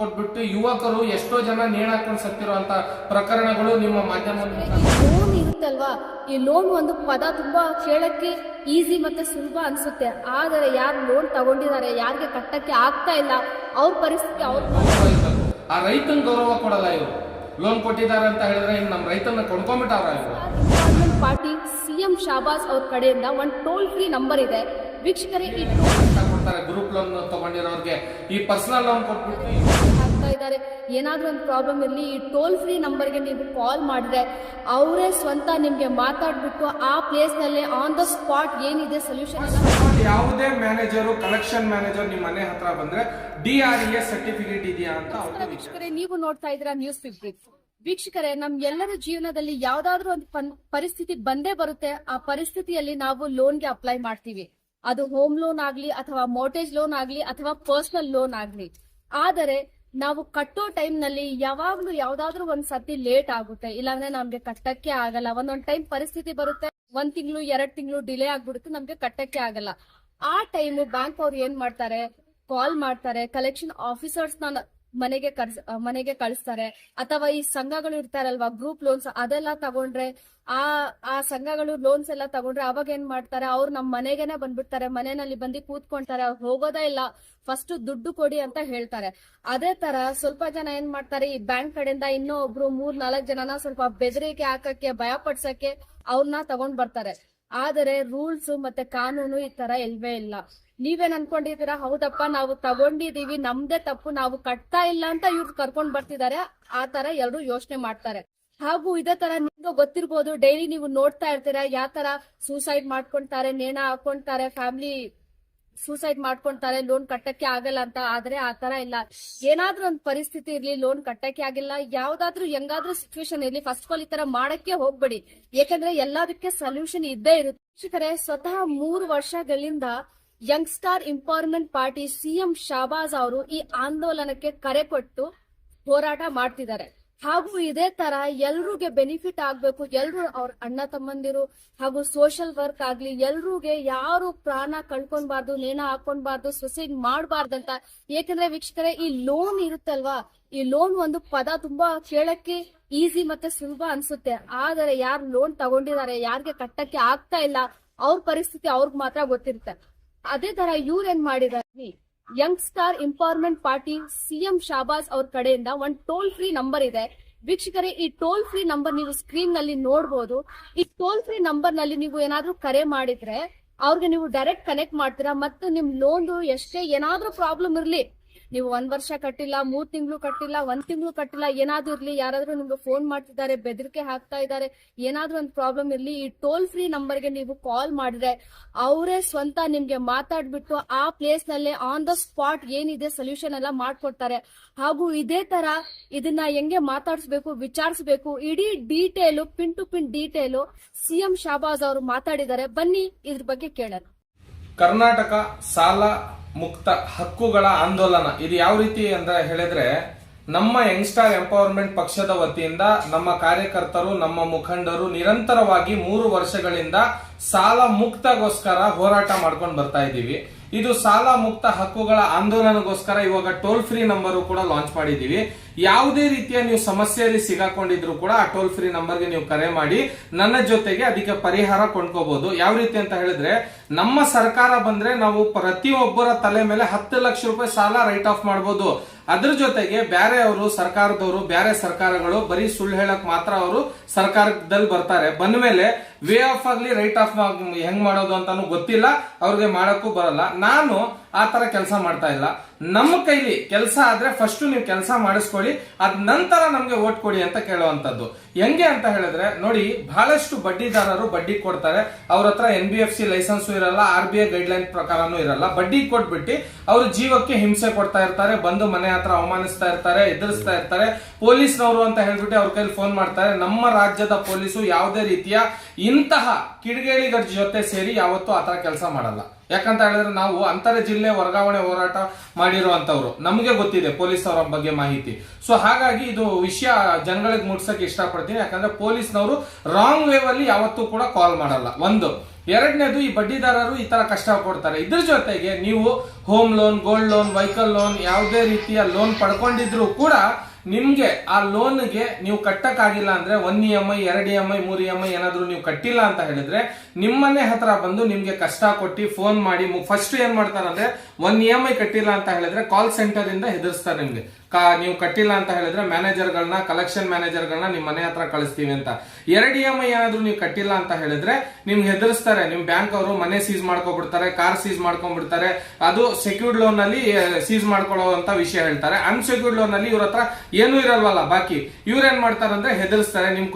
ಕೊಟ್ಬಿಟ್ಟು ಯುವಕರು ಎಷ್ಟೋ ಜನ ನೇಣಾಕೊಂಡು ಸತ್ತಿರುವಂತ ಪ್ರಕರಣಗಳು ನಿಮ್ಮ ಮಾಧ್ಯಮ ಲೋನ್ ಇರುತ್ತಲ್ವಾ? ಈ ಲೋನ್ ಒಂದು ಪದ ತುಂಬಾ ಕೇಳಕ್ಕೆ ಈಸಿ ಮತ್ತೆ ಸುಲಭ ಅನ್ಸುತ್ತೆ. ಆದರೆ ಯಾರು ಲೋನ್ ತಗೊಂಡಿದ್ದಾರೆ ಯಾರಿಗೆ ಕಟ್ಟಕ್ಕೆ ಆಗ್ತಾ ಇಲ್ಲ ಅವ್ರ ಪರಿಸ್ಥಿತಿ ಅವ್ರ ಆ ರೈತನ ಗೌರವ ಕೊಡಲ್ಲ ಇವರು. ಲೋನ್ ಕೊಟ್ಟಿದ್ದಾರೆ ಅಂತ ಹೇಳಿದ್ರೆ ಇನ್ನು ನಮ್ಮ ರೈತನ ಕೊಂಡ್ಕೊಂಡ್ಬಿಟ್ಟಾರ ಪಾರ್ಟಿ ಸಿಎಂ ಶಾಬಾಸ್ ಅವ್ರ ಕಡೆಯಿಂದ ಒಂದು ಟೋಲ್ ಫ್ರೀ ನಂಬರ್ ಇದೆ. ವೀಕ್ಷಕರೇ ಈ ಟೋಲ್ ಕೊಡ್ತಾರೆ ಗ್ರೂಪ್ ಲೋನ್ ತಗೊಂಡಿರೋರ್ಗೆ. ಈ ಪರ್ಸನಲ್ ಲೋನ್ ಕೊಟ್ಬಿಟ್ಟು ಆಗ್ತಾ ಇದ್ದಾರೆ. ಏನಾದ್ರೂ ಒಂದು ಪ್ರಾಬ್ಲಮ್ ಇರಲಿ ಈ ಟೋಲ್ ಫ್ರೀ ನಂಬರ್ಗೆ ನೀವು ಕಾಲ್ ಮಾಡಿದ್ರೆ ಅವರೇ ಸ್ವಂತ ನಿಮಗೆ ಮಾತಾಡ್ಬಿಟ್ಟು ಆ ಪ್ಲೇಸ್ನಲ್ಲೇ ಆನ್ ದ ಸ್ಪಾಟ್ ಏನಿದೆ ಸೊಲ್ಯೂಷನ್ ಯಾವುದೇ ಮ್ಯಾನೇಜರ್ ಕಲೆಕ್ಷನ್ ಮ್ಯಾನೇಜರ್ ನಿಮ್ಮ ಮನೆ ಹತ್ರ ಬಂದ್ರೆ ಡಿ ಆರ್ ಎಸ್ ಸರ್ಟಿಫಿಕೇಟ್ ಇದೆಯಾ ಅಂತ ವೀಕ್ಷಕರೇ ನೀವು ನೋಡ್ತಾ ಇದ್ದೀರಾ ನ್ಯೂಸ್ ಫಿಫ್ಟಿ ವೀಕ್ಷಕರೇ ನಮ್ ಎಲ್ಲರ ಜೀವನದಲ್ಲಿ ಯಾವ್ದಾದ್ರು ಒಂದು ಪರಿಸ್ಥಿತಿ ಬಂದೇ ಬರುತ್ತೆ. ಆ ಪರಿಸ್ಥಿತಿಯಲ್ಲಿ ನಾವು ಲೋನ್ಗೆ ಅಪ್ಲೈ ಮಾಡ್ತೀವಿ. ಅದು ಹೋಮ್ ಲೋನ್ ಆಗ್ಲಿ ಅಥವಾ ಮೋರ್ಟೇಜ್ ಲೋನ್ ಆಗ್ಲಿ ಅಥವಾ ಪರ್ಸನಲ್ ಲೋನ್ ಆಗ್ಲಿ. ಆದರೆ ನಾವು ಕಟ್ಟೋ ಟೈಮ್ನಲ್ಲಿ ಯಾವಾಗ್ಲೂ ಯಾವ್ದಾದ್ರು ಒಂದ್ ಸತಿ ಲೇಟ್ ಆಗುತ್ತೆ. ಇಲ್ಲಾಂದ್ರೆ ನಮ್ಗೆ ಕಟ್ಟಕ್ಕೆ ಆಗಲ್ಲ. ಒಂದೊಂದ್ ಟೈಮ್ ಪರಿಸ್ಥಿತಿ ಬರುತ್ತೆ. ಒಂದ್ ತಿಂಗಳು, ಎರಡ್ ತಿಂಗಳು ಡಿಲೇ ಆಗ್ಬಿಡುತ್ತೆ, ನಮ್ಗೆ ಕಟ್ಟಕ್ಕೆ ಆಗಲ್ಲ. ಆ ಟೈಮ್ ಬ್ಯಾಂಕ್ ಅವ್ರು ಏನ್ ಮಾಡ್ತಾರೆ? ಕಾಲ್ ಮಾಡ್ತಾರೆ. ಕಲೆಕ್ಷನ್ ಆಫೀಸರ್ಸ್ನ ಮನೆಗೆ ಕರ್ಸ್ ಮನೆಗೆ ಕಳಿಸ್ತಾರೆ. ಅಥವಾ ಈ ಸಂಘಗಳು ಇರ್ತಾರಲ್ವಾ ಗ್ರೂಪ್ ಲೋನ್ಸ್ ಅದೆಲ್ಲ ತಗೊಂಡ್ರೆ, ಆ ಆ ಸಂಘಗಳು ಲೋನ್ಸ್ ಎಲ್ಲ ತಗೊಂಡ್ರೆ ಅವಾಗ ಏನ್ ಮಾಡ್ತಾರೆ, ಅವ್ರು ನಮ್ ಮನೆಗೆನೆ ಬಂದ್ಬಿಡ್ತಾರೆ, ಮನೆಯಲ್ಲಿ ಬಂದು ಕೂತ್ಕೊಂತಾರೆ, ಅವ್ರು ಹೋಗೋದೇ ಇಲ್ಲ. ಫಸ್ಟ್ ದುಡ್ಡು ಕೊಡಿ ಅಂತ ಹೇಳ್ತಾರೆ. ಅದೇ ತರ ಸ್ವಲ್ಪ ಜನ ಏನ್ ಮಾಡ್ತಾರೆ, ಈ ಬ್ಯಾಂಕ್ ಕಡೆಯಿಂದ ಇನ್ನೂ ಒಬ್ರು ಮೂರ್, ನಾಲ್ಕ್ ಜನನ ಸ್ವಲ್ಪ ಬೆದರಿಕೆ ಹಾಕಕ್ಕೆ, ಭಯ ಪಡ್ಸಕ್ಕೆ ಅವ್ರನ್ನ ತಗೊಂಡ್ ಬರ್ತಾರೆ. ಆದರೆ ರೂಲ್ಸ್ ಮತ್ತೆ ಕಾನೂನು ಈ ತರ ಇಲ್ವೇ ಇಲ್ಲ. ನೀವೇನ್ ಅನ್ಕೊಂಡಿದ್ದೀರಾ? ಹೌದಪ್ಪ, ನಾವು ತಗೊಂಡಿದೀವಿ ನಮ್ದೇ ತಪ್ಪು, ನಾವು ಕಟ್ತಾ ಇಲ್ಲ ಅಂತ ಇವ್ರು ಕರ್ಕೊಂಡ್ ಬರ್ತಿದ್ದಾರೆ ಆ ತರ ಎಲ್ರು ಯೋಚನೆ ಮಾಡ್ತಾರೆ. ಹಾಗೂ ಇದೇ ತರ ನಿಮ್ಗೂ ಗೊತ್ತಿರ್ಬೋದು ಡೈಲಿ ನೀವು ನೋಡ್ತಾ ಇರ್ತೀರಾ, ಯಾವ ತರ ಸೂಸೈಡ್ ಮಾಡ್ಕೊಂತಾರೆ, ನೇಣ ಹಾಕೊಂತಾರೆ ಫ್ಯಾಮಿಲಿ ಸೂಸೈಡ್ ಮಾಡ್ಕೊಂತಾರೆ ಲೋನ್ ಕಟ್ಟಕ್ಕೆ ಆಗಲ್ಲ ಅಂತ. ಆದ್ರೆ ಆ ತರ ಇಲ್ಲ. ಏನಾದ್ರೂ ಒಂದ್ ಪರಿಸ್ಥಿತಿ ಇರ್ಲಿ ಲೋನ್ ಕಟ್ಟಕ್ಕೆ ಆಗಿಲ್ಲ. ಯಾವ್ದಾದ್ರೂ ಹೆಂಗಾದ್ರೂ ಸಿಚುವೇಶನ್ ಇರ್ಲಿ ಫಸ್ಟ್ ಆಲ್ ಈ ತರ ಮಾಡಕ್ಕೆ ಹೋಗ್ಬೇಡಿ. ಯಾಕಂದ್ರೆ ಎಲ್ಲದಕ್ಕೆ ಸೊಲ್ಯೂಷನ್ ಇದ್ದೇ ಇರುತ್ತೆ. ಸ್ವತಃ ಮೂರು ವರ್ಷಗಳಿಂದ youngstar empowerment party CM Shahbaz ಅವರು ಈ ಆಂದೋಲನಕ್ಕೆ ಕರೆ ಕೊಟ್ಟು ಹೋರಾಟ ಮಾಡ್ತಿದ್ದಾರೆ. ಹಾಗೂ ಇದೇ ತರ ಎಲ್ರಿಗೆ ಬೆನಿಫಿಟ್ ಆಗ್ಬೇಕು, ಎಲ್ರು ಅವ್ರ ಅಣ್ಣ ತಮ್ಮಂದಿರು ಹಾಗೂ ಸೋಷಿಯಲ್ ವರ್ಕ್ ಆಗ್ಲಿ, ಎಲ್ರಿಗೆ ಯಾರು ಪ್ರಾಣ ಕಳ್ಕೊಬಾರ್ದು ನೇಣ ಹಾಕೊಂಡ್ಬಾರ್ದು ಸುಸೈಡ್ ಮಾಡಬಾರ್ದಂತ, ಏಕೆಂದ್ರೆ ವೀಕ್ಷಕರೇ, ಈ ಲೋನ್ ಇರುತ್ತಲ್ವಾ? ಈ ಲೋನ್ ಒಂದು ಪದ ತುಂಬಾ ಕೇಳಕ್ಕೆ ಈಸಿ ಮತ್ತೆ ಸುಲಭ ಅನ್ಸುತ್ತೆ. ಆದರೆ ಯಾರು ಲೋನ್ ತಗೊಂಡಿದ್ದಾರೆ, ಯಾರಿಗೆ ಕಟ್ಟಕ್ಕೆ ಆಗ್ತಾ ಇಲ್ಲ, ಅವ್ರ ಪರಿಸ್ಥಿತಿ ಅವ್ರಿಗೆ ಮಾತ್ರ ಗೊತ್ತಿರುತ್ತೆ. ಅದೇ ತರ ಇವ್ರು ಏನ್ ಮಾಡಿದಾರೆ young star empowerment party CM Shahbaz ಅವ್ರ ಕಡೆಯಿಂದ ಒಂದು ಟೋಲ್ ಫ್ರೀ ನಂಬರ್ ಇದೆ. ವೀಕ್ಷಕರೇ, ಈ ಟೋಲ್ ಫ್ರೀ ನಂಬರ್ ನೀವು ಸ್ಕ್ರೀನ್ನಲ್ಲಿ ನೋಡಬಹುದು ಈ ಟೋಲ್ ಫ್ರೀ ನಂಬರ್ನಲ್ಲಿ ನೀವು ಏನಾದ್ರೂ ಕರೆ ಮಾಡಿದ್ರೆ, ಅವ್ರಿಗೆ ನೀವು ಡೈರೆಕ್ಟ್ ಕನೆಕ್ಟ್ ಮಾಡ್ತೀರಾ, ಮತ್ತು ನಿಮ್ ಲೋನ್ ಎಷ್ಟೇ ಏನಾದ್ರೂ ಪ್ರಾಬ್ಲಮ್ ಇರ್ಲಿ ನೀವು ಒಂದ್ ವರ್ಷ ಕಟ್ಟಿಲ್ಲ, ಮೂರ್ ತಿಂಗಳು ಕಟ್ಟಿಲ್ಲ, ಒಂದ್ ತಿಂಗಳು ಕಟ್ಟಿಲ್ಲ, ಏನಾದ್ರೂ ಇರ್ಲಿ, ಯಾರಾದ್ರೂ ನಿಮ್ಗೆ ಫೋನ್ ಮಾಡ್ತಿದ್ದಾರೆ, ಬೆದರಿಕೆ ಹಾಕ್ತಾ ಇದ್ದಾರೆ, ಏನಾದ್ರೂ ಒಂದು ಪ್ರಾಬ್ಲಮ್ ಇರ್ಲಿ, ಈ ಟೋಲ್ ಫ್ರೀ ನಂಬರ್ಗೆ ನೀವು ಕಾಲ್ ಮಾಡಿದ್ರೆ ಅವರೇ ಸ್ವಂತ ನಿಮ್ಗೆ ಮಾತಾಡ್ಬಿಟ್ಟು ಆ ಪ್ಲೇಸ್ನಲ್ಲಿ ಆನ್ ದ ಸ್ಪಾಟ್ ಏನಿದೆ ಸೊಲ್ಯೂಷನ್ ಎಲ್ಲ ಮಾಡ್ಕೊಡ್ತಾರೆ. ಹಾಗೂ ಇದೇ ತರ ಇದನ್ನ ಹೆಂಗೆ ಮಾತಾಡಿಸ್ಬೇಕು, ವಿಚಾರಿಸಬೇಕು, ಇಡೀ detail pin to pin detail CM Shahbaz ಅವರು ಮಾತಾಡಿದ್ದಾರೆ. ಬನ್ನಿ ಇದ್ರ ಬಗ್ಗೆ ಕೇಳೋಣ. ಕರ್ನಾಟಕ ಸಾಲ ಮುಕ್ತ ಹಕ್ಕುಗಳ ಆಂದೋಲನ. ಇದು ಯಾವ ರೀತಿ ಅಂತ ಹೇಳಿದ್ರೆ, ನಮ್ಮ ಯಂಗ್ಸ್ಟಾರ್ ಎಂಪವರ್ಮೆಂಟ್ ಪಕ್ಷದ ವತಿಯಿಂದ ನಮ್ಮ ಕಾರ್ಯಕರ್ತರು, ನಮ್ಮ ಮುಖಂಡರು ನಿರಂತರವಾಗಿ ಮೂರು ವರ್ಷಗಳಿಂದ ಸಾಲ ಮುಕ್ತಗೋಸ್ಕರ ಹೋರಾಟ ಮಾಡ್ಕೊಂಡು ಬರ್ತಾ ಇದ್ದೀವಿ. ಇದು ಸಾಲ ಮುಕ್ತ ಹಕ್ಕುಗಳ ಆಂದೋಲನಗೋಸ್ಕರ ಇವಾಗ ಟೋಲ್ ಫ್ರೀ ನಂಬರ್ ಕೂಡ ಲಾಂಚ್ ಮಾಡಿದೀವಿ ಯಾವುದೇ ರೀತಿಯ ನೀವು ಸಮಸ್ಯೆಯಲ್ಲಿ ಸಿಗಾಕೊಂಡಿದ್ರು ಕೂಡ ಆ ಟೋಲ್ ಫ್ರೀ ನಂಬರ್ಗೆ ನೀವು ಕರೆ ಮಾಡಿ, ನನ್ನ ಜೊತೆಗೆ ಅದಕ್ಕೆ ಪರಿಹಾರ ಕೊಂಡ್ಕೋಬಹುದು ಯಾವ ರೀತಿ ಅಂತ ಹೇಳಿದ್ರೆ, ನಮ್ಮ ಸರ್ಕಾರ ಬಂದ್ರೆ ನಾವು ಪ್ರತಿಯೊಬ್ಬರ ತಲೆ ಮೇಲೆ ಹತ್ತು ಲಕ್ಷ ರೂಪಾಯಿ ಸಾಲ ರೈಟ್ ಆಫ್ ಮಾಡಬಹುದು ಅದ್ರ ಜೊತೆಗೆ ಬೇರೆ ಅವರು, ಸರ್ಕಾರದವರು ಬೇರೆ ಸರ್ಕಾರಗಳು ಬರೀ ಸುಳ್ಳು ಹೇಳಕ್ ಮಾತ್ರ ಅವರು ಸರ್ಕಾರದಲ್ಲಿ ಬರ್ತಾರೆ. ಬಂದ ಮೇಲೆ ವೇ ಆಫ್ ಆಗ್ಲಿ ರೈಟ್ ಆಫ್ ಹೆಂಗ್ ಮಾಡೋದು ಅಂತಾನು ಗೊತ್ತಿಲ್ಲ. ಅವ್ರಿಗೆ ಮಾಡಕ್ಕೂ ಬರಲ್ಲ. ನಾನು ಆ ತರ ಕೆಲಸ ಮಾಡ್ತಾ ಇಲ್ಲ. ನಮ್ಮ ಕೈಲಿ ಕೆಲಸ ಆದ್ರೆ ಫಸ್ಟ್ ನೀವು ಕೆಲಸ ಮಾಡಿಸ್ಕೊಳ್ಳಿ, ಅದ್ ನಂತರ ನಮ್ಗೆ ಓಟ್ ಕೊಡಿ ಅಂತ ಕೇಳುವಂತದ್ದು ಹೆಂಗೆ ಅಂತ ಹೇಳಿದ್ರೆ, ನೋಡಿ, ಬಹಳಷ್ಟು ಬಡ್ಡಿದಾರರು ಬಡ್ಡಿ ಕೊಡ್ತಾರೆ. ಅವ್ರ ಹತ್ರ N B F C licence ಇರಲ್ಲ R B I guideline ಪ್ರಕಾರನೂ ಇರಲ್ಲ. ಬಡ್ಡಿ ಕೊಟ್ಬಿಟ್ಟು ಅವ್ರ ಜೀವಕ್ಕೆ ಹಿಂಸೆ ಕೊಡ್ತಾ ಇರ್ತಾರೆ, ಬಂದು ಮನೆ ಹತ್ರ ಅವಮಾನಿಸ್ತಾ ಇರ್ತಾರೆ, ಎದುರಿಸ್ತಾ ಇರ್ತಾರೆ. ಪೊಲೀಸ್ನವರು ಅಂತ ಹೇಳ್ಬಿಟ್ಟು ಅವ್ರ ಕೈಲಿ ಫೋನ್ ಮಾಡ್ತಾರೆ. ನಮ್ಮ ರಾಜ್ಯದ ಪೊಲೀಸು ಯಾವುದೇ ರೀತಿಯ ಇಂತಹ ಕಿಡಿಗೇಳಿಗರ ಜೊತೆ ಸೇರಿ ಯಾವತ್ತೂ ಆತರ ಕೆಲಸ ಮಾಡಲ್ಲ. ಯಾಕಂತ ಹೇಳಿದ್ರೆ ನಾವು ಅಂತರ ಜಿಲ್ಲೆ ವರ್ಗಾವಣೆ ಹೋರಾಟ ಮಾಡಿರುವಂತವ್ರು ನಮಗೆ ಗೊತ್ತಿದೆ ಪೊಲೀಸ್ ಅವರ ಬಗ್ಗೆ ಮಾಹಿತಿ. ಸೊ ಹಾಗಾಗಿ ಇದು ವಿಷಯ ಜನಗಳಿಗೆ ಮುಟ್ಸಕ್ಕೆ ಇಷ್ಟಪಡ್ತೀನಿ. ಯಾಕಂದ್ರೆ ಪೊಲೀಸ್ನವರು ರಾಂಗ್ ವೇವ್ ಅಲ್ಲಿ ಯಾವತ್ತೂ ಕೂಡ ಕಾಲ್ ಮಾಡಲ್ಲ. ಒಂದು, ಎರಡನೇದು ಈ ಬಡ್ಡಿದಾರರು ಈ ತರ ಕಷ್ಟ ಕೊಡ್ತಾರೆ ಇದ್ರ ಜೊತೆಗೆ ನೀವು home loan gold loan vehicle loan ಯಾವುದೇ ರೀತಿಯ ಲೋನ್ ಪಡ್ಕೊಂಡಿದ್ರು ಕೂಡ ನಿಮ್ಗೆ ಆ ಲೋನ್ಗೆ ನೀವು ಕಟ್ಟಕ್ಕಾಗಿಲ್ಲ ಅಂದ್ರೆ ಒನ್ ಇ ಎಂ ಐ ಎರಡು ಇ ಎಂ ಐ ಮೂರು ಇ ಎಂ ಐ ಏನಾದ್ರು ನೀವು ಕಟ್ಟಿಲ್ಲ ಅಂತ ಹೇಳಿದ್ರೆ ನಿಮ್ಮನೆ ಹತ್ರ ಬಂದು ನಿಮ್ಗೆ ಕಷ್ಟ ಕೊಟ್ಟು ಫೋನ್ ಮಾಡಿ ಫಸ್ಟ್ ಏನ್ ಮಾಡ್ತಾರಂದ್ರೆ ಒನ್ ಇ ಎಂ ಐ ಕಟ್ಟಿಲ್ಲ ಅಂತ ಹೇಳಿದ್ರೆ ಕಾಲ್ ಸೆಂಟರ್ ಇಂದ ಹೆದರ್ಸ್ತಾರೆ ನಿಮ್ಗೆ. ನೀವು ಕಟ್ಟಿಲ್ಲ ಅಂತ ಹೇಳಿದ್ರೆ ಮ್ಯಾನೇಜರ್ಗಳನ್ನ ಕಲೆಕ್ಷನ್ ಮ್ಯಾನೇಜರ್ಗಳನ್ನ ನಿಮ್ಮ ಮನೆ ಹತ್ರ ಕಳಿಸ್ತೀವಿ ಅಂತ. ಎರಡು ಇ ಎಂ ಐ ಏನಾದ್ರು ನೀವು ಕಟ್ಟಿಲ್ಲ ಅಂತ ಹೇಳಿದ್ರೆ ನಿಮ್ಗೆ ಹೆದರ್ಸ್ತಾರೆ. ನಿಮ್ ಬ್ಯಾಂಕ್ ಅವರು ಮನೆ ಸೀಸ್ ಮಾಡ್ಕೊಬಿಡ್ತಾರೆ ಕಾರ್ ಸೀಸ್ ಮಾಡ್ಕೊಂಡ್ಬಿಡ್ತಾರೆ. ಅದು ಸೆಕ್ಯೂರ್ಡ್ ಲೋನ್ ಅಲ್ಲಿ ಸೀಸ್ ಮಾಡ್ಕೊಳ್ಳುವಂತ ವಿಷಯ ಹೇಳ್ತಾರೆ. ಅನ್ಸೆಕ್ಯೂರ್ಡ್ ಲೋನ್ ಅಲ್ಲಿ ಇವ್ರ ಹತ್ರ ಏನೂ ಇರಲ್ವಲ್ಲ, ಬಾಕಿ. ಇವ್ರ ಏನ್ ಮಾಡ್ತಾರೆ ಅಂದ್ರೆ ಹೆದರ್ಸ್ತಾರೆ. ನಿಮ್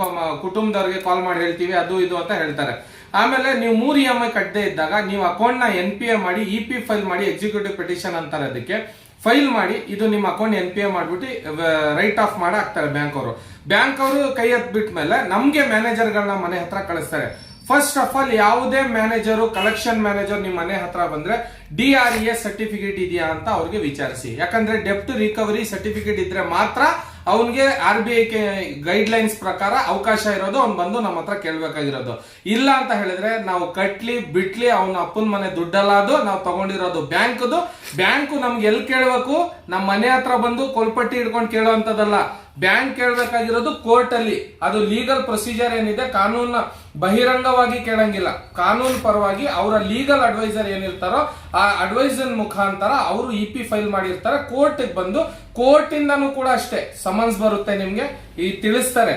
ಕುಟುಂಬದವ್ರಿಗೆ ಕಾಲ್ ಮಾಡಿ ಹೇಳ್ತೀವಿ, ಅದು ಇದು ಅಂತ ಹೇಳ್ತಾರೆ. ಆಮೇಲೆ ನೀವು ಮೂರು ಇ ಎಂ ಐ ಕಟ್ಟದೇ ಇದ್ದಾಗ ನೀವು ಅಕೌಂಟ್ನ ಎನ್ ಪಿ ಎ ಮಾಡಿ ಇ ಪಿ ಫೈಲ್ ಮಾಡಿ ಎಕ್ಸಿಕ್ಯೂಟಿವ್ ಪಿಟಿಷನ್ ಅಂತಾರೆ ಅದಕ್ಕೆ. ಫೈಲ್ ಮಾಡಿ, ಇದು ನಿಮ್ಮ ಅಕೌಂಟ್ ಎನ್ ಪಿ ಎ ಮಾಡ್ಬಿಟ್ಟು ರೈಟ್ ಆಫ್ ಮಾಡಿ ಹಾಕ್ತಾರೆ ಬ್ಯಾಂಕ್ ಅವರು. ಬ್ಯಾಂಕ್ ಅವರು ಕೈ ಎತ್ಬಿಟ್ಟ ಮೇಲೆ ನಮ್ಗೆ ಮ್ಯಾನೇಜರ್ಗಳನ್ನ ಮನೆ ಹತ್ರ ಕಳಿಸ್ತಾರೆ. ಫಸ್ಟ್ ಆಫ್ ಆಲ್ ಯಾವುದೇ ಮ್ಯಾನೇಜರು ಕಲೆಕ್ಷನ್ ಮ್ಯಾನೇಜರ್ ನಿಮ್ಮ ಮನೆ ಹತ್ರ ಬಂದ್ರೆ ಡಿ ಆರ್ ಎ ಸರ್ಟಿಫಿಕೇಟ್ ಇದೆಯಾ ಅಂತ ಅವ್ರಿಗೆ ವಿಚಾರಿಸಿ. ಯಾಕಂದ್ರೆ ಡೆಪ್ಟ್ ರಿಕವರಿ ಸರ್ಟಿಫಿಕೇಟ್ ಇದ್ರೆ ಮಾತ್ರ ಅವನಿಗೆ R B I guidelines ಪ್ರಕಾರ ಅವಕಾಶ ಇರೋದು ಅವ್ನು ಬಂದು ನಮ್ಮ ಹತ್ರ ಕೇಳಬೇಕಾಗಿರೋದು. ಇಲ್ಲ ಅಂತ ಹೇಳಿದ್ರೆ ನಾವು ಕಟ್ಲಿ, ಬಿಟ್ಲಿ ಅವನ ಅಪ್ಪನ ಮನೆ ದುಡ್ಡಲ್ಲ ಅದು, ನಾವು ತಗೊಂಡಿರೋದು ಬ್ಯಾಂಕ್ದು ಬ್ಯಾಂಕು ನಮ್ಗೆ ಎಲ್ಲಿ ಕೇಳಬೇಕು? ನಮ್ಮ ಮನೆ ಹತ್ರ ಬಂದು ಕೊಲ್ಪಟ್ಟಿ ಹಿಡ್ಕೊಂಡು ಕೇಳುವಂತದಲ್ಲ ಬ್ಯಾಂಕ್ ಕೇಳಬೇಕಾಗಿರೋದು ಕೋರ್ಟ್ ಅಲ್ಲಿ. ಅದು ಲೀಗಲ್ ಪ್ರೊಸೀಜರ್ ಏನಿದೆ, ಕಾನೂನ ಬಹಿರಂಗವಾಗಿ ಕೇಳಂಗಿಲ್ಲ. ಕಾನೂನು ಪರವಾಗಿ ಅವರ ಲೀಗಲ್ ಅಡ್ವೈಸರ್ ಏನಿರ್ತಾರೋ, ಆ ಅಡ್ವೈಸರ್ ಮುಖಾಂತರ ಅವರು ಇ ಪಿ ಫೈಲ್ ಮಾಡಿರ್ತಾರೆ. ಕೋರ್ಟ್ ಬಂದು ಕೋರ್ಟ್ ಇಂದನೂ ಕೂಡ ಅಷ್ಟೇ. ಸಮನ್ಸ್ ಬರುತ್ತೆ ನಿಮ್ಗೆ. ಈ ತಿಳಿಸ್ತಾರೆ.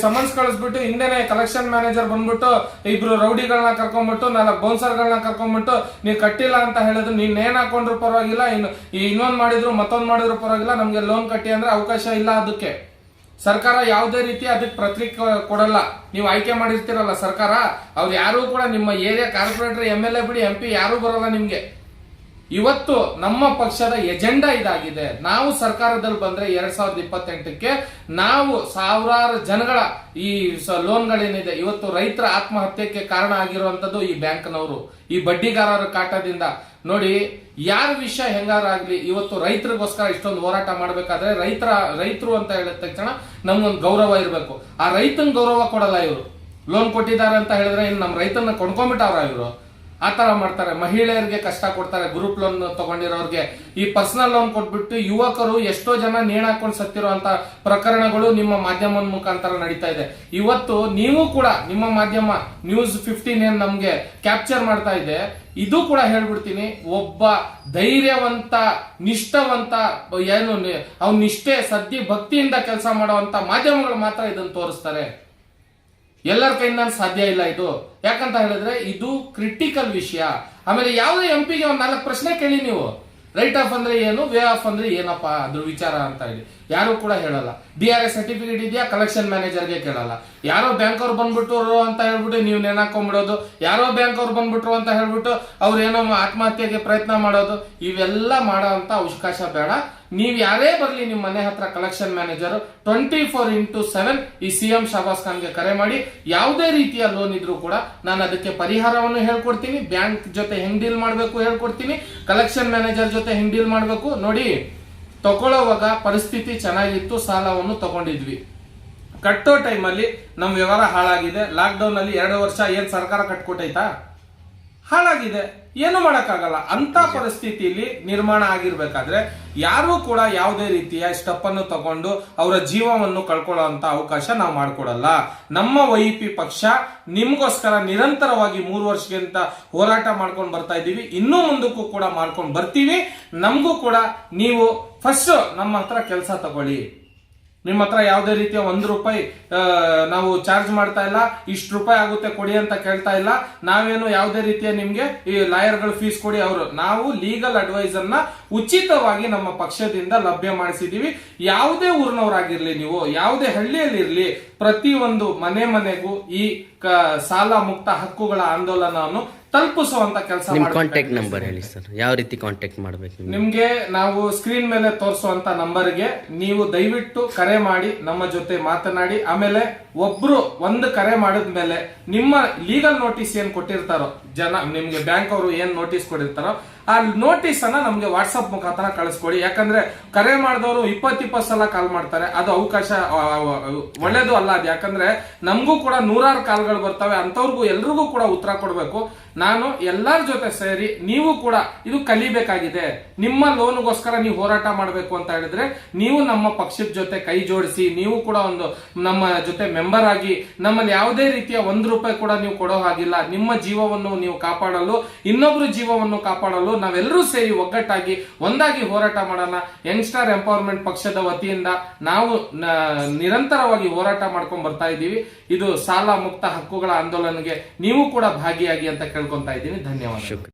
ಸಮನ್ಸ್ ಕಳಿಸ್ಬಿಟ್ಟು ಹಿಂದೆನೆ ಕಲೆಕ್ಷನ್ ಮ್ಯಾನೇಜರ್ ಬಂದ್ಬಿಟ್ಟು, ಇಬ್ರು ರೌಡಿಗಳನ್ನ ಕರ್ಕೊಂಡ್ಬಿಟ್ಟು, ನಾಲ್ಕು ಬೌನ್ಸರ್ಗಳನ್ನ ಕರ್ಕೊಂಡ್ಬಿಟ್ಟು, ನೀವು ಕಟ್ಟಿಲ್ಲ ಅಂತ ಹೇಳಿದ್ರು, ನೀನ್ ಏನ್ ಹಾಕೊಂಡ್ರು ಪರವಾಗಿಲ್ಲ, ಇನ್ನು ಇನ್ನೊಂದು ಮಾಡಿದ್ರು, ಮತ್ತೊಂದು ಮಾಡಿದ್ರು ಪರವಾಗಿಲ್ಲ, ನಮಗೆ ಲೋನ್ ಕಟ್ಟಿ ಅಂದ್ರೆ ಅವಕಾಶ ಇಲ್ಲ ಅದಕ್ಕೆ. ಸರ್ಕಾರ ಯಾವುದೇ ರೀತಿ ಅದಕ್ಕೆ ಪ್ರತಿಕ್ರಿಯೆ ಕೊಡಲ್ಲ. ನೀವು ಆಯ್ಕೆ ಮಾಡಿರ್ತೀರಲ್ಲ ಸರ್ಕಾರ, ಅವ್ರು ಯಾರು ಕೂಡ ನಿಮ್ಮ area corporator M L A ಬಿಡಿ ಎಂ ಪಿ ಯಾರು ಬರಲ್ಲ ನಿಮ್ಗೆ. ಇವತ್ತು ನಮ್ಮ ಪಕ್ಷದ ಎಜೆಂಡಾ ಇದಾಗಿದೆ. ನಾವು ಸರ್ಕಾರದಲ್ಲಿ ಬಂದ್ರೆ ಎರಡ್ ಸಾವಿರದ ಇಪ್ಪತ್ತೆಂಟಕ್ಕೆ ನಾವು ಸಾವಿರಾರು ಜನಗಳ ಈ ಲೋನ್ಗಳೇನಿದೆ, ಇವತ್ತು ರೈತರ ಆತ್ಮಹತ್ಯೆಗೆ ಕಾರಣ ಆಗಿರುವಂತದ್ದು ಈ ಬ್ಯಾಂಕ್ನವರು. ಈ ಬಡ್ಡಿಗಾರರ ಕಾಟದಿಂದ. ನೋಡಿ, ಯಾರ ವಿಷಯ ಹೆಂಗಾರಾಗ್ಲಿ ಇವತ್ತು ರೈತರಿಗೋಸ್ಕರ ಇಷ್ಟೊಂದು ಹೋರಾಟ ಮಾಡ್ಬೇಕಾದ್ರೆ ರೈತರ, ರೈತರು ಅಂತ ಹೇಳಿದ ತಕ್ಷಣ ನಮ್ಗೊಂದು ಗೌರವ ಇರಬೇಕು. ಆ ರೈತನ ಗೌರವ ಕೊಡಲ್ಲ ಇವರು. ಲೋನ್ ಕೊಟ್ಟಿದ್ದಾರೆ ಅಂತ ಹೇಳಿದ್ರೆ ಇನ್ನು ನಮ್ಮ ರೈತನ ಕೊಂಡ್ಕೊಂಡ್ಬಿಟ್ಟವ್ರ ಇವರು. ಆ ತರ ಮಾಡ್ತಾರೆ. ಮಹಿಳೆಯರಿಗೆ ಕಷ್ಟ ಕೊಡ್ತಾರೆ. ಗ್ರೂಪ್ ಲೋನ್ ತಗೊಂಡಿರೋರಿಗೆ. ಈ ಪರ್ಸನಲ್ ಲೋನ್ ಕೊಟ್ಬಿಟ್ಟು ಯುವಕರು ಎಷ್ಟೋ ಜನ ನೇಣಾಕೊಂಡು ಸತ್ತಿರುವಂತ ಪ್ರಕರಣಗಳು ನಿಮ್ಮ ಮಾಧ್ಯಮದ ಮುಖಾಂತರ ನಡೀತಾ ಇದೆ. ಇವತ್ತು ನೀವು ಕೂಡ ನಿಮ್ಮ ಮಾಧ್ಯಮ ನ್ಯೂಸ್ ಫಿಫ್ಟೀನ್ ಏನ್ ನಮ್ಗೆ ಕ್ಯಾಪ್ಚರ್ ಮಾಡ್ತಾ ಇದೆ, ಇದು ಕೂಡ ಹೇಳ್ಬಿಡ್ತೀನಿ. ಒಬ್ಬ ಧೈರ್ಯವಂತ, ನಿಷ್ಠವಂತ, ಏನು ಅವ್ನ ನಿಷ್ಠೆ, ಸದ್ದಿ, ಭಕ್ತಿಯಿಂದ ಕೆಲಸ ಮಾಡುವಂತ ಮಾಧ್ಯಮಗಳು ಮಾತ್ರ ಇದನ್ನು ತೋರಿಸ್ತಾರೆ. ಎಲ್ಲರ ಕೈನಲ್ಲಿ ಸಾಧ್ಯ ಇಲ್ಲ ಇದು. ಯಾಕಂತ ಹೇಳಿದ್ರೆ ಇದು ಕ್ರಿಟಿಕಲ್ ವಿಷಯ. ಆಮೇಲೆ ಯಾವುದೇ ಎಂ ಪಿಗೆ ಒಂದ್ ನಾಲ್ಕು ಪ್ರಶ್ನೆ ಕೇಳಿ ನೀವು. ರೈಟ್ ಆಫ್ ಅಂದ್ರೆ ಏನು ವೇ ಆಫ್ ಅಂದ್ರೆ ಏನಪ್ಪ ಅದ್ರ ವಿಚಾರ ಅಂತ ಹೇಳಿ. ಯಾರು ಕೂಡ ಹೇಳಲ್ಲ. ಡಿ ಆರ್ ಎಸ್ ಸರ್ಟಿಫಿಕೇಟ್ ಇದೆಯಾ ಕಲೆಕ್ಷನ್ ಮ್ಯಾನೇಜರ್ಗೆ ಕೇಳಲ್ಲ. ಯಾರೋ ಬ್ಯಾಂಕ್ ಅವ್ರು ಬಂದ್ಬಿಟ್ರು ಅಂತ ಹೇಳ್ಬಿಟ್ಟು ನೀವು ನೆನಾಕೊಂಡ್ಬಿಡೋದು ಯಾರೋ ಬ್ಯಾಂಕ್ ಅವ್ರು ಬಂದ್ಬಿಟ್ರು ಅಂತ ಹೇಳ್ಬಿಟ್ಟು ಅವ್ರು ಏನೋ ಆತ್ಮಹತ್ಯೆಗೆ ಪ್ರಯತ್ನ ಮಾಡೋದು. ಇವೆಲ್ಲ ಮಾಡೋ ಅಂತ ಅವಕಾಶ ಬೇಡ. ನೀವು ಯಾರೇ ಬರಲಿ ನಿಮ್ಮ ಮನೆ ಹತ್ರ collection manager twenty four into seven ಈ ಸಿ ಎಂ ಶಾಬಾಸ್ ಖಾನ್ಗೆ ಕರೆ ಮಾಡಿ. ಯಾವುದೇ ರೀತಿಯ ಲೋನ್ ಇದ್ರೂ ಕೂಡ ನಾನು ಅದಕ್ಕೆ ಪರಿಹಾರವನ್ನು ಹೇಳ್ಕೊಡ್ತೀನಿ. ಬ್ಯಾಂಕ್ ಜೊತೆ ಹೆಂಗ್ ಡೀಲ್ ಮಾಡಬೇಕು ಹೇಳ್ಕೊಡ್ತೀನಿ. ಕಲೆಕ್ಷನ್ ಮ್ಯಾನೇಜರ್ ಜೊತೆ ಹೆಂಗ್ ಡೀಲ್ ಮಾಡಬೇಕು? ನೋಡಿ. ತಗೊಳ್ಳೋವಾಗ ಪರಿಸ್ಥಿತಿ ಚೆನ್ನಾಗಿತ್ತು, ಸಾಲವನ್ನು ತಗೊಂಡಿದ್ವಿ. ಕಟ್ಟೋ ಟೈಮಲ್ಲಿ ನಮ್ಮ ವ್ಯವಹಾರ ಹಾಳಾಗಿದೆ. ಲಾಕ್ಡೌನ್ ಅಲ್ಲಿ ಎರಡು ವರ್ಷ ಏನು ಸರ್ಕಾರ ಕಟ್ಕೊಟ್ಟೈತಾ? ಹಾಳಾಗಿದೆ. ಏನು ಮಾಡೋಕ್ಕಾಗಲ್ಲ. ಅಂತ ಪರಿಸ್ಥಿತಿಯಲ್ಲಿ ನಿರ್ಮಾಣ ಆಗಿರ್ಬೇಕಾದ್ರೆ ಯಾರು ಕೂಡ ಯಾವುದೇ ರೀತಿಯ ಸ್ಟೆಪ್ ಅನ್ನು ತಗೊಂಡು ಅವರ ಜೀವವನ್ನು ಕಳ್ಕೊಳ್ಳೋ ಅಂತ ಅವಕಾಶ ನಾವು ಮಾಡಿಕೊಡಲ್ಲ. ನಮ್ಮ ವೈ ಪಿ ಪಕ್ಷ ನಿಮಗೋಸ್ಕರ ನಿರಂತರವಾಗಿ ಮೂರು ವರ್ಷಕ್ಕಿಂತ ಹೋರಾಟ ಮಾಡ್ಕೊಂಡು ಬರ್ತಾ ಇದ್ದೀವಿ. ಇನ್ನೂ ಮುಂದಕ್ಕೂ ಕೂಡ ಮಾಡ್ಕೊಂಡು ಬರ್ತೀವಿ. ನಮಗೂ ಕೂಡ ನೀವು ಫಸ್ಟ್ ನಮ್ಮ ಹತ್ರ ಕೆಲಸ ತಗೊಳ್ಳಿ. ನಿಮ್ಮ ಹತ್ರ ಯಾವುದೇ ರೀತಿಯ ಒಂದು ರೂಪಾಯಿ ನಾವು ಚಾರ್ಜ್ ಮಾಡ್ತಾ ಇಲ್ಲ, ಇಷ್ಟು ರೂಪಾಯಿ ಆಗುತ್ತೆ ಕೊಡಿ ಅಂತ ಕೇಳ್ತಾ ಇಲ್ಲ. ನಾವೇನು ಯಾವುದೇ ರೀತಿಯ ನಿಮ್ಗೆ ಈ ಲಾಯರ್ಗಳು ಫೀಸ್ ಕೊಡಿ, ಅವರು, ನಾವು ಲೀಗಲ್ ಅಡ್ವೈಸ್ ಅನ್ನ ಉಚಿತವಾಗಿ ನಮ್ಮ ಪಕ್ಷದಿಂದ ಲಭ್ಯ ಮಾಡಿಸಿದೀವಿ. ಯಾವುದೇ ಊರಿನವರಾಗಿರ್ಲಿ ನೀವು, ಯಾವುದೇ ಹಳ್ಳಿಯಲ್ಲಿರಲಿ ಪ್ರತಿಯೊಂದು ಮನೆ ಮನೆಗೂ ಈ ಸಾಲ ಮುಕ್ತ ಹಕ್ಕುಗಳ ಆಂದೋಲನವನ್ನು ತಲುಪಿಸುವಂತ ಕೆಲಸ ನಿಮ್ಮ ಕಾಂಟ್ಯಾಕ್ಟ್ ನಂಬರ್ ಹೇಳಿ ಸರ್ ಯಾವ ರೀತಿ ಕಾಂಟ್ಯಾಕ್ಟ್ ಮಾಡಬೇಕು ನಿಮ್ಗೆ? ನಾವು ಸ್ಕ್ರೀನ್ ಮೇಲೆ ತೋರಿಸುವಂತ ನಂಬರ್ಗೆ ನೀವು ದಯವಿಟ್ಟು ಕರೆ ಮಾಡಿ ನಮ್ಮ ಜೊತೆ ಮಾತನಾಡಿ ಆಮೇಲೆ ಒಬ್ರು ಒಂದು ಕರೆ ಮಾಡಿದ್ಮೇಲೆ ನಿಮ್ಮ ಲೀಗಲ್ ನೋಟಿಸ್ ಏನ್ ಕೊಟ್ಟಿರ್ತಾರೋ ಜನ ನಿಮ್ಗೆ ಬ್ಯಾಂಕ್ ಅವರು ಏನ್ ನೋಟಿಸ್ ಕೊಟ್ಟಿರ್ತಾರೋ ಆ ನೋಟಿಸ್ ಅನ್ನ ನಮ್ಗೆ ವಾಟ್ಸ್ಆಪ್ ಮುಖಾಂತರ ಕಳಿಸ್ಕೊಡಿ. ಯಾಕಂದ್ರೆ ಕರೆ ಮಾಡಿದವರು ಇಪ್ಪತ್ ಇಪ್ಪತ್ ಸಲ ಕಾಲ್ ಮಾಡ್ತಾರೆ. ಅದು ಅವಕಾಶ ಒಳ್ಳೇದು ಅಲ್ಲ ಅದು. ಯಾಕಂದ್ರೆ ನಮಗೂ ಕೂಡ ನೂರಾರು ಕಾಲ್ಗಳು ಬರ್ತವೆ. ಅಂತವ್ರಿಗೂ ಎಲ್ರಿಗೂ ಕೂಡ ಉತ್ತರ ಕೊಡಬೇಕು. ನಾನು ಎಲ್ಲರ ಜೊತೆ ಸೇರಿ ನೀವು ಕೂಡ ಇದು ಕಲಿಬೇಕಾಗಿದೆ. ನಿಮ್ಮ ಲೋನ್ಗೋಸ್ಕರ ನೀವು ಹೋರಾಟ ಮಾಡಬೇಕು ಅಂತ ಹೇಳಿದ್ರೆ ನೀವು ನಮ್ಮ ಪಕ್ಷದ ಜೊತೆ ಕೈ ಜೋಡಿಸಿ, ನೀವು ಕೂಡ ಒಂದು ನಮ್ಮ ಜೊತೆ ಮೆಂಬರ್ ಆಗಿ ನಮ್ಮಲ್ಲಿ ಯಾವುದೇ ರೀತಿಯ ಒಂದು ರೂಪಾಯಿ ಕೂಡ ನೀವು ಕೊಡೋ ಹಾಗಿಲ್ಲ. ನಿಮ್ಮ ಜೀವವನ್ನು ನೀವು ಕಾಪಾಡಲು, ಇನ್ನೊಬ್ರು ಜೀವವನ್ನು ಕಾಪಾಡಲು ನಾವೆಲ್ಲರೂ ಸೇರಿ ಒಗ್ಗಟ್ಟಾಗಿ ಒಂದಾಗಿ ಹೋರಾಟ ಮಾಡೋಣ. ಯಂಗ್ಸ್ಟರ್ ಎಂಪವರ್ಮೆಂಟ್ ಪಕ್ಷದ ವತಿಯಿಂದ ನಾವು ನಿರಂತರವಾಗಿ ಹೋರಾಟ ಮಾಡ್ಕೊಂಡ್ ಬರ್ತಾ ಇದ್ದೀವಿ. ಇದು ಸಾಲ ಮುಕ್ತ ಹಕ್ಕುಗಳ ಆಂದೋಲನಗೆ ನೀವು ಕೂಡ ಭಾಗಿಯಾಗಿ ಅಂತ ಕೇಳ್ಕೊಂತಾ ಇದ್ದೀನಿ. ಧನ್ಯವಾದ